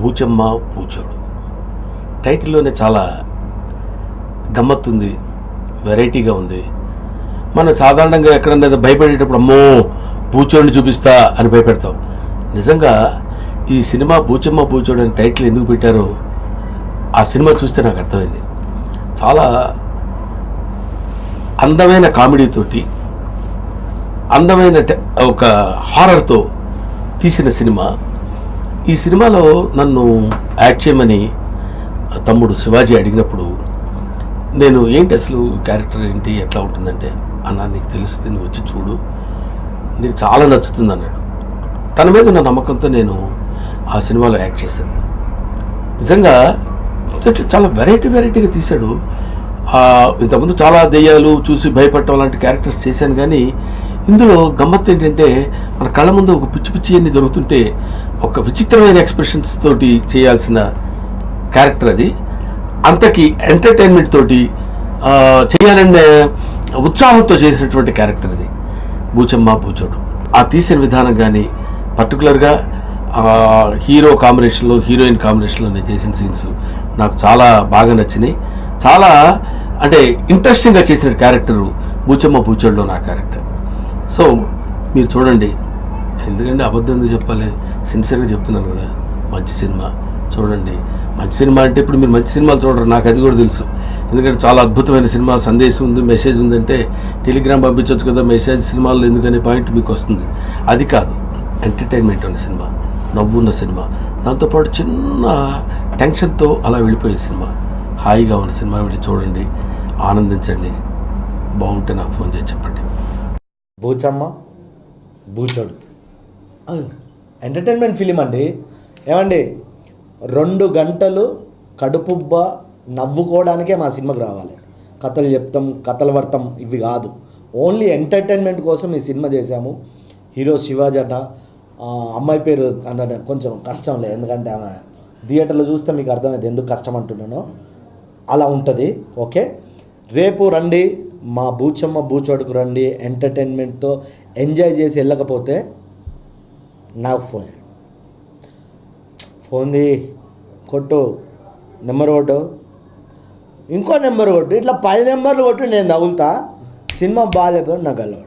బూచమ్మ బూచోడు టైటిల్లోనే చాలా గమ్మత్తుంది వెరైటీగా ఉంది. మనం సాధారణంగా ఎక్కడన్నా భయపడేటప్పుడు అమ్మో బూచోడిని చూపిస్తా అని భయపెడతాం. నిజంగా ఈ సినిమా బూచమ్మ బూచోడు అని టైటిల్ ఎందుకు పెట్టారో ఆ సినిమా చూస్తే నాకు అర్థమైంది. చాలా అందమైన కామెడీతోటి అందమైన ఒక హారర్తో తీసిన సినిమా ఈ సినిమాలో నన్ను యాక్ట్ చేయమని తమ్ముడు శివాజీ అడిగినప్పుడు నేను ఏంటి అసలు క్యారెక్టర్ ఏంటి ఎట్లా ఉంటుందంటే? అన్న నీకు తెలుస్తుంది నువ్వు వచ్చి చూడు. నీకు చాలా నచ్చుతుంది అన్నాడు. తన మీద ఉన్న నమ్మకంతో నేను ఆ సినిమాలో యాక్ట్ చేశాను. నిజంగా చాలా వెరైటీ వెరైటీగా తీశాడు. ఇంతకుముందు చాలా దెయ్యాలు చూసి భయపడటం లాంటి క్యారెక్టర్స్ చేశాను కానీ ఇందులో గమ్మత్తు ఏంటంటే మన కళ్ళ ముందు ఒక పిచ్చి పిచ్చి అన్ని జరుగుతుంటే ఒక విచిత్రమైన ఎక్స్ప్రెషన్స్ తోటి చేయాల్సిన క్యారెక్టర్ అది. అంతకి ఎంటర్టైన్మెంట్ తోటి చేయాలనే ఉత్సాహంతో చేసినటువంటి క్యారెక్టర్ అది. బూచమ్మ బూచోడు ఆ తీసిన విధానం కానీ పర్టికులర్గా హీరో కాంబినేషన్లో హీరోయిన్ కాంబినేషన్లో నేను చేసిన సీన్స్ నాకు చాలా బాగా నచ్చినాయి. చాలా అంటే ఇంట్రెస్టింగ్గా చేసిన క్యారెక్టరు బూచమ్మ బూచోడులో నా క్యారెక్టర్ సో మీరు చూడండి. ఎందుకంటే అబద్ధం ఎందుకు చెప్పాలి? సిన్సియర్గా చెప్తున్నాను కదా మంచి సినిమా. చూడండి మంచి సినిమా అంటే ఇప్పుడు మీరు మంచి సినిమాలు చూడరు నాకు అది కూడా తెలుసు. ఎందుకంటే చాలా అద్భుతమైన సినిమా సందేశం ఉంది మెసేజ్ ఉందంటే టెలిగ్రామ్ పంపించవచ్చు కదా మెసేజ్ సినిమాల్లో ఎందుకనే పాయింట్ మీకు వస్తుంది. అది కాదు ఎంటర్టైన్మెంట్ ఉన్న సినిమా నవ్వు ఉన్న సినిమా దాంతోపాటు చిన్న టెన్షన్తో అలా వెళ్ళిపోయే సినిమా. హాయిగా ఉన్న సినిమా వెళ్ళి చూడండి ఆనందించండి. బాగుంటే నాకు ఫోన్ చేసి చెప్పండి. బూచమ్మ బూచోడు ఎంటర్టైన్మెంట్ ఫిలిం అండి. ఏమండి? రెండు గంటలు కడుపుబ్బ నవ్వుకోవడానికే మా సినిమాకి రావాలి. కథలు చెప్తాం కథలు వర్తం ఇవి కాదు. ఓన్లీ ఎంటర్టైన్మెంట్ కోసం ఈ సినిమా చేశాము. హీరో శివాజీ అన్న అమ్మాయి పేరు అన్న కొంచెం కష్టంలే ఎందుకంటే ఆమె థియేటర్లో చూస్తే మీకు అర్థమైంది ఎందుకు కష్టం అంటున్నానో. అలా ఉంటుంది ఓకే? రేపు రండి మా బూచమ్మ బూచోడుకు రండి ఎంటర్టైన్మెంట్తో ఎంజాయ్ చేసి వెళ్ళకపోతే నాకు ఫోన్ ఫోన్ ఫోన్ది కొట్టు నెంబర్ కొట్టు. ఇంకో నెంబర్ కొట్టు ఇట్లా పది నెంబర్లు కొట్టు నేను తగులుతా. సినిమా బాగాలేకపోతే నాకు అలవాటు